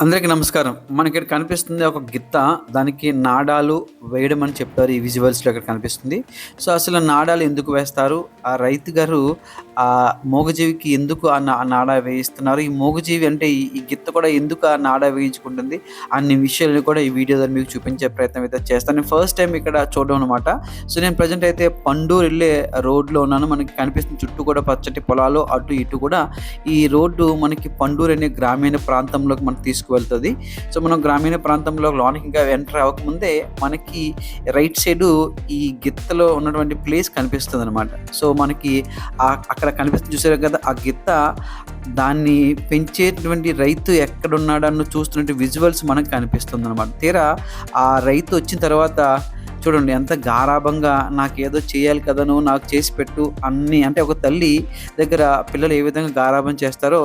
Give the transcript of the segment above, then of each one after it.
అందరికీ నమస్కారం. మనకి ఇక్కడ కనిపిస్తుంది ఒక గిత్త. దానికి నాడాలు వేయడం అని చెప్పారు ఈ విజువల్స్లో ఇక్కడ కనిపిస్తుంది. సో అసలు నాడాలు ఎందుకు వేస్తారు? ఆ రైతు గారు ఆ మూగజీవికి ఎందుకు ఆ నా- నాడా వేయిస్తున్నారు? ఈ మూగజీవి అంటే ఈ గిత్త కూడా ఎందుకు ఆ నాడా వేయించుకుంటుంది? అన్ని విషయాలను కూడా ఈ వీడియో ద్వారా మీకు చూపించే ప్రయత్నం అయితే చేస్తాను. నేను ఫస్ట్ టైం ఇక్కడ చూడడం అనమాట సో నేను ప్రజెంట్ అయితే పండూరు వెళ్ళే రోడ్లో ఉన్నాను. మనకి కనిపిస్తుంది చుట్టూ కూడా పచ్చటి పొలాలు అటు ఇటు కూడా ఈ రోడ్డు మనకి పండూరు అనే గ్రామీణ ప్రాంతంలోకి మనం తీసుకువెళ్తుంది. సో మనం గ్రామీణ ప్రాంతంలో లోనికి ఇంకా ఎంటర్ అవ్వకముందే మనకి రైట్ సైడ్ ఈ గిత్తలో ఉన్నటువంటి ప్లేస్ కనిపిస్తుంది అనమాట సో మనకి అక్కడ అక్కడ కనిపిస్తుంది చూసారు కదా ఆ గిత్త దాన్ని పెంచేటువంటి రైతు ఎక్కడున్నాడన్న చూస్తున్నట్టు విజువల్స్ మనకు కనిపిస్తుంది అనమాట తీరా ఆ రైతు వచ్చిన తర్వాత చూడండి ఎంత గారాభంగా నాకు ఏదో చేయాలి కదను నాకు చేసి పెట్టు అన్నీ అంటే ఒక తల్లి దగ్గర పిల్లలు ఏ విధంగా గారాభం చేస్తారో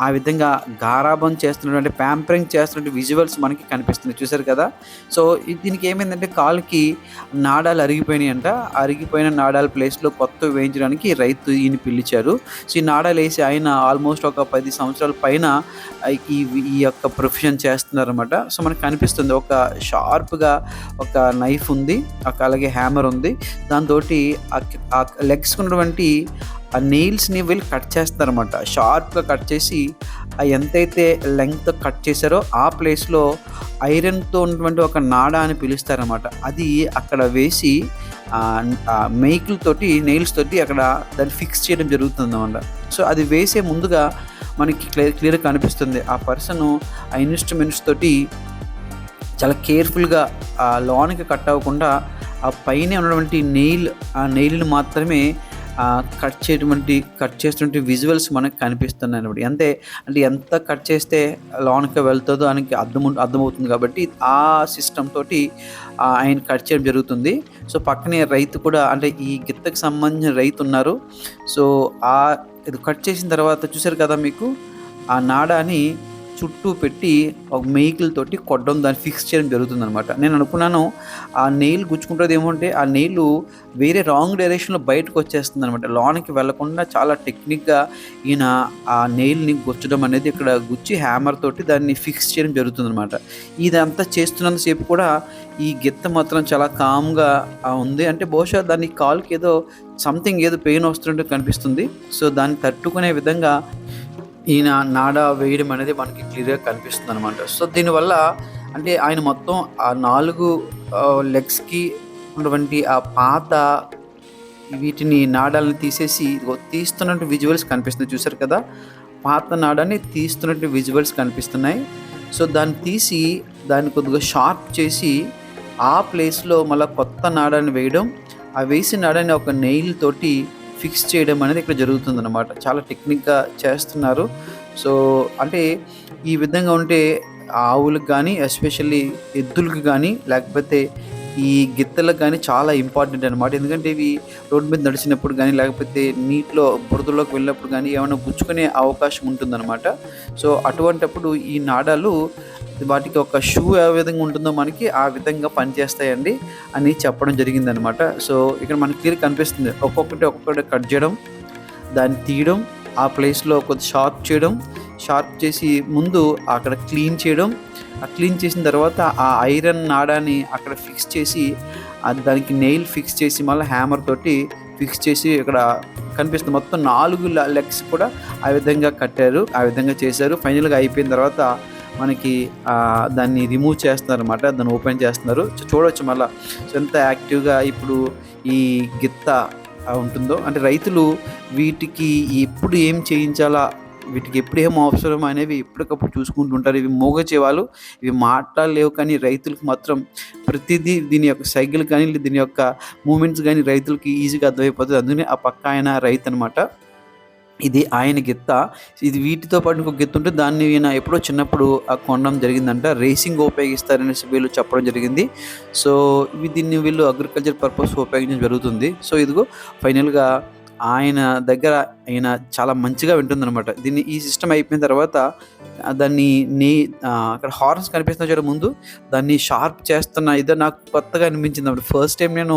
ఆ విధంగా గారాబం చేస్తున్నటువంటి ప్యాంపరింగ్ చేస్తున్నటువంటి విజువల్స్ మనకి కనిపిస్తుంది. చూసారు కదా? సో దీనికి ఏమైందంటే కాలుకి నాడాలు అరిగిపోయినాయి అంట. అరిగిపోయిన నాడాల ప్లేస్లో కొత్త వేయించడానికి రైతు ఈయన పిలిచారు. సో ఈ నాడాలు వేసి ఆయన ఆల్మోస్ట్ ఒక పది సంవత్సరాల పైన ఈ ఈ యొక్క ప్రొఫెషన్ చేస్తున్నారన్నమాట. సో మనకు కనిపిస్తుంది ఒక షార్ప్గా ఒక నైఫ్ ఉంది ఒక అలాగే హ్యామర్ ఉంది. దాంతో ఆ లెగ్స్ ఉన్నటువంటి ఆ నెయిల్స్ని వీళ్ళు కట్ చేస్తారన్నమాట. షార్ప్గా కట్ చేసి ఆ ఎంతైతే లెంగ్త్ కట్ చేశారో ఆ ప్లేస్లో ఐరన్తో ఉన్నటువంటి ఒక నాడా అని పిలుస్తారన్నమాట. అది అక్కడ వేసి మెయికుల తోటి నెయిల్స్ తోటి అక్కడ దాన్ని ఫిక్స్ చేయడం జరుగుతుంది అనమాట సో అది వేసే ముందుగా మనకి క్లియర్ క్లియర్గా కనిపిస్తుంది. ఆ పర్సన్ ఆ ఇన్స్ట్రుమెంట్స్ తోటి చాలా కేర్ఫుల్గా ఆ లోనికి కట్ అవ్వకుండా ఆ పైన ఉన్నటువంటి నెయిల్ ఆ నెయిల్ని మాత్రమే కట్ చేయటువంటి కట్ చేసినటువంటి విజువల్స్ మనకు కనిపిస్తున్నాయి అనమాట అంతే అంటే ఎంత కట్ చేస్తే లోనికి వెళ్తుందో అని అర్థం అర్థమవుతుంది కాబట్టి ఆ సిస్టమ్ తోటి ఆయన కట్ చేయడం జరుగుతుంది. సో పక్కనే రైతు కూడా అంటే ఈ గిత్తకు సంబంధించిన రైతు ఉన్నారు. సో ఆ ఇది కట్ చేసిన తర్వాత చూసారు కదా మీకు? ఆ నాడాని చుట్టూ పెట్టి ఒక మేకులతోటి కొట్టడం దాన్ని ఫిక్స్ చేయడం జరుగుతుంది అనమాట నేను అనుకున్నాను ఆ నెయిల్ గుచ్చుకుంటుంది ఏమంటే ఆ నెయిల్ వేరే రాంగ్ డైరెక్షన్లో బయటకు వచ్చేస్తుంది అనమాట లోనికి వెళ్ళకుండా చాలా టెక్నిక్గా ఈయన ఆ నెయిల్ని గుచ్చడం అనేది ఇక్కడ గుచ్చి హ్యామర్ తోటి దాన్ని ఫిక్స్ చేయడం జరుగుతుంది అనమాట ఇదంతా చేస్తున్నంతసేపు కూడా ఈ గిత్త మాత్రం చాలా కామ్గా ఉంది. అంటే బహుశా దాని కాలుకి ఏదో సంథింగ్ ఏదో పెయిన్ వస్తున్నట్టు కనిపిస్తుంది. సో దాన్ని తట్టుకునే విధంగా ఈయన నాడా వేయడం అనేది మనకి క్లియర్గా కనిపిస్తుంది అనమాట సో దీనివల్ల అంటే ఆయన మొత్తం ఆ నాలుగు లెగ్స్కి ఉన్నటువంటి ఆ పాత వీటిని నాడాలను తీసేసి తీస్తున్నట్టు విజువల్స్ కనిపిస్తుంది చూసారు కదా? పాత నాడాన్ని తీస్తున్నట్టు విజువల్స్ కనిపిస్తున్నాయి. సో దాన్ని తీసి దాన్ని కొద్దిగా షార్ప్ చేసి ఆ ప్లేస్లో మళ్ళీ కొత్త నాడాన్ని వేయడం ఆ వేసిన నాడాన్ని ఒక నెయిల్ తోటి ఫిక్స్ చేయడం అనేది ఇక్కడ జరుగుతుంది అనమాట చాలా టెక్నిక్గా చేస్తున్నారు. సో అంటే ఈ విధంగా ఉంటే ఆవులకు కానీ ఎస్పెషల్లీ ఎద్దులకు కానీ లేకపోతే ఈ గిత్తలకు కానీ చాలా ఇంపార్టెంట్ అనమాట ఎందుకంటే ఇవి రోడ్డు మీద నడిచినప్పుడు కానీ లేకపోతే నీటిలో బురదలోకి వెళ్ళినప్పుడు కానీ ఏమైనా గుచ్చుకునే అవకాశం ఉంటుందన్నమాట. సో అటువంటప్పుడు ఈ నాడాలు వాటికి ఒక షూ ఏ విధంగా ఉంటుందో మనకి ఆ విధంగా పనిచేస్తాయండి అని చెప్పడం జరిగిందనమాట సో ఇక్కడ మనకి క్లియర్ కనిపిస్తుంది. ఒక్కొక్కటి ఒక్కొక్కటి కట్ చేయడం దాన్ని తీయడం ఆ ప్లేస్లో కొద్ది షార్ప్ చేయడం షార్ప్ చేసి ముందు అక్కడ క్లీన్ చేయడం ఆ క్లీన్ చేసిన తర్వాత ఆ ఐరన్ నాడాని అక్కడ ఫిక్స్ చేసి దానికి నెయిల్ ఫిక్స్ చేసి మళ్ళీ హ్యామర్ తోటి ఫిక్స్ చేసి ఇక్కడ కనిపిస్తుంది. మొత్తం నాలుగు లెగ్స్ కూడా ఆ విధంగా కట్టారు ఆ విధంగా చేశారు. ఫైనల్గా అయిపోయిన తర్వాత మనకి దాన్ని రిమూవ్ చేస్తున్నారు అనమాట దాన్ని ఓపెన్ చేస్తున్నారు. చూడవచ్చు మళ్ళీ. ఎంత యాక్టివ్గా ఇప్పుడు ఈ గిత్త ఉంటుందో. అంటే రైతులు వీటికి ఎప్పుడు ఏం చేయించాలా వీటికి ఎప్పుడు ఏం అవసరం అనేవి ఎప్పటికప్పుడు చూసుకుంటూ ఉంటారు. ఇవి మోగచేవాళ్ళు ఇవి మాట్లాడలేవు కానీ రైతులకు మాత్రం ప్రతిదీ దీని యొక్క సైకిల్ కానీ దీని యొక్క మూమెంట్స్ కానీ రైతులకి ఈజీగా అర్థమైపోతుంది. అందుకనే ఆ పక్క ఆయన రైతు అనమాట ఇది ఆయన గిత్త. ఇది వీటితో పాటు ఇంకో గిత్త ఉంటే దాన్ని ఈయన ఎప్పుడో చిన్నప్పుడు ఆ కొనడం జరిగిందంట. రేసింగ్ ఉపయోగిస్తారనేసి వీళ్ళు చెప్పడం జరిగింది. సో ఇవి దీన్ని వీళ్ళు అగ్రికల్చర్ పర్పస్ ఉపయోగించడం జరుగుతుంది. సో ఇదిగో ఫైనల్గా ఆయన దగ్గర ఆయన చాలా మంచిగా వింటుందనమాట. దీన్ని ఈ సిస్టమ్ అయిపోయిన తర్వాత దాన్ని నీ అక్కడ హార్న్స్ కనిపిస్తున్న చూడ ముందు, దాన్ని షార్ప్ చేస్తున్న ఇదే నాకు కొత్తగా అనిపించింది అనమాట ఫస్ట్ టైం నేను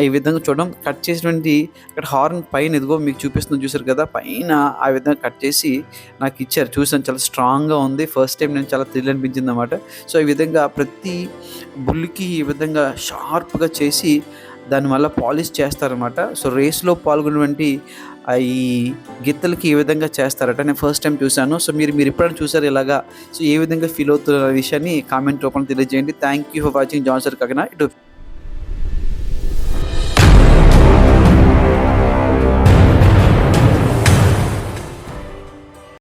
ఈ విధంగా చూడడం కట్ చేసినటువంటి అక్కడ హార్న్ పైన ఇదిగో మీకు చూపిస్తుంది చూసారు కదా! పైన ఆ విధంగా కట్ చేసి నాకు ఇచ్చారు చూసాను చాలా స్ట్రాంగ్‌గా ఉంది. ఫస్ట్ టైం నేను చాలా థ్రిల్ అనిపించిందన్నమాట. సో, ఈ విధంగా ప్రతి బుల్‌కి ఈ విధంగా షార్ప్‌గా చేసి దాని వల్ల పాలిష్ చేస్తారనమాట. సో, రేస్‌లో పాల్గొన్నటువంటి ఈ గిత్తలకి ఏ విధంగా చేస్తారట. నేను ఫస్ట్ టైం చూశాను సో, మీరు మీరు ఎప్పుడైనా చూసారు ఇలాగా? సో, ఏ విధంగా ఫీల్ అవుతున్న విషయాన్ని కామెంట్ రూపంలో తెలియజేయండి. థ్యాంక్ యూ ఫర్ వాచింగ్ జాన్సర్ సర్ ఇటు